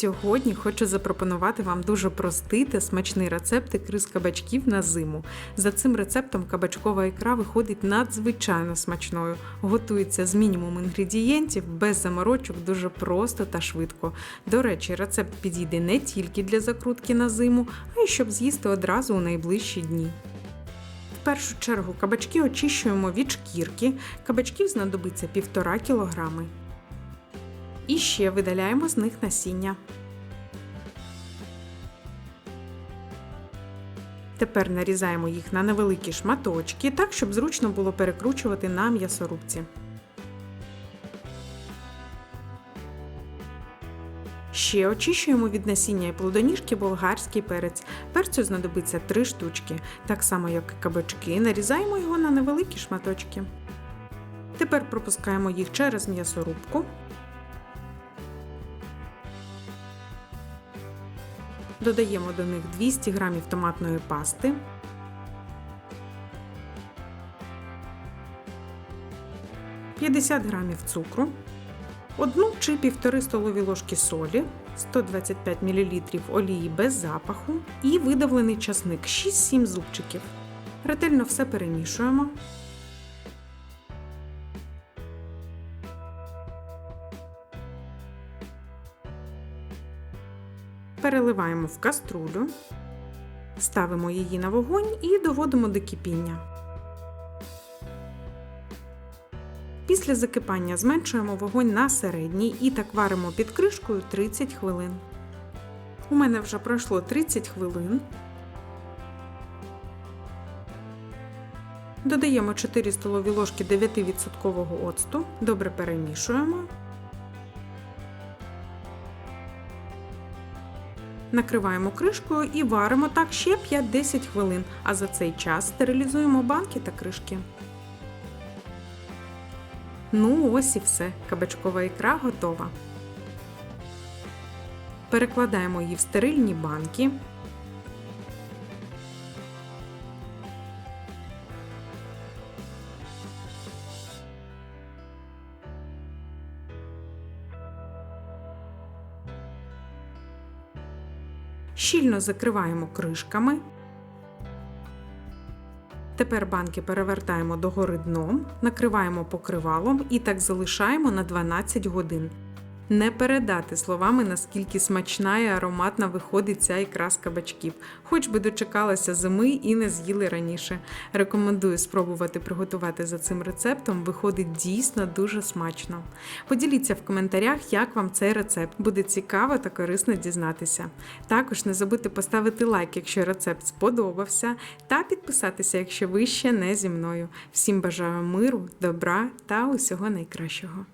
Сьогодні хочу запропонувати вам дуже простий та смачний рецепт ікри з кабачків на зиму. За цим рецептом кабачкова ікра виходить надзвичайно смачною. Готується з мінімум інгредієнтів, без заморочок, дуже просто та швидко. До речі, рецепт підійде не тільки для закрутки на зиму, а й щоб з'їсти одразу у найближчі дні. В першу чергу кабачки очищуємо від шкірки. Кабачків знадобиться 1,5 кілограми. І ще видаляємо з них насіння. Тепер нарізаємо їх на невеликі шматочки, так, щоб зручно було перекручувати на м'ясорубці. Ще очищуємо від насіння і плодоніжки болгарський перець. Перцю знадобиться 3 штучки. Так само, як і кабачки, нарізаємо його на невеликі шматочки. Тепер пропускаємо їх через м'ясорубку. Додаємо до них 200 г томатної пасти. «50 г цукру, 1 чи 1,5 столові ложки солі, 125 мл олії без запаху і видавлений часник 6-7 зубчиків. Ретельно все перемішуємо. Переливаємо в каструлю, ставимо її на вогонь і доводимо до кипіння. Після закипання зменшуємо вогонь на середній і так варимо під кришкою 30 хвилин. У мене вже пройшло 30 хвилин. Додаємо 4 столові ложки 9% оцту, добре перемішуємо. Накриваємо кришкою і варимо так ще 5-10 хвилин, а за цей час стерилізуємо банки та кришки. Ну, ось і все. Кабачкова ікра готова. Перекладаємо її в стерильні банки. Щільно закриваємо кришками. Тепер банки перевертаємо догори дном, накриваємо покривалом і так залишаємо на 12 годин. Не передати словами, наскільки смачна і ароматна виходить ця ікра з кабачків, хоч би дочекалася зими і не з'їли раніше. Рекомендую спробувати приготувати за цим рецептом, виходить дійсно дуже смачно. Поділіться в коментарях, як вам цей рецепт. Буде цікаво та корисно дізнатися. Також не забудьте поставити лайк, якщо рецепт сподобався, та підписатися, якщо ви ще не зі мною. Всім бажаю миру, добра та усього найкращого.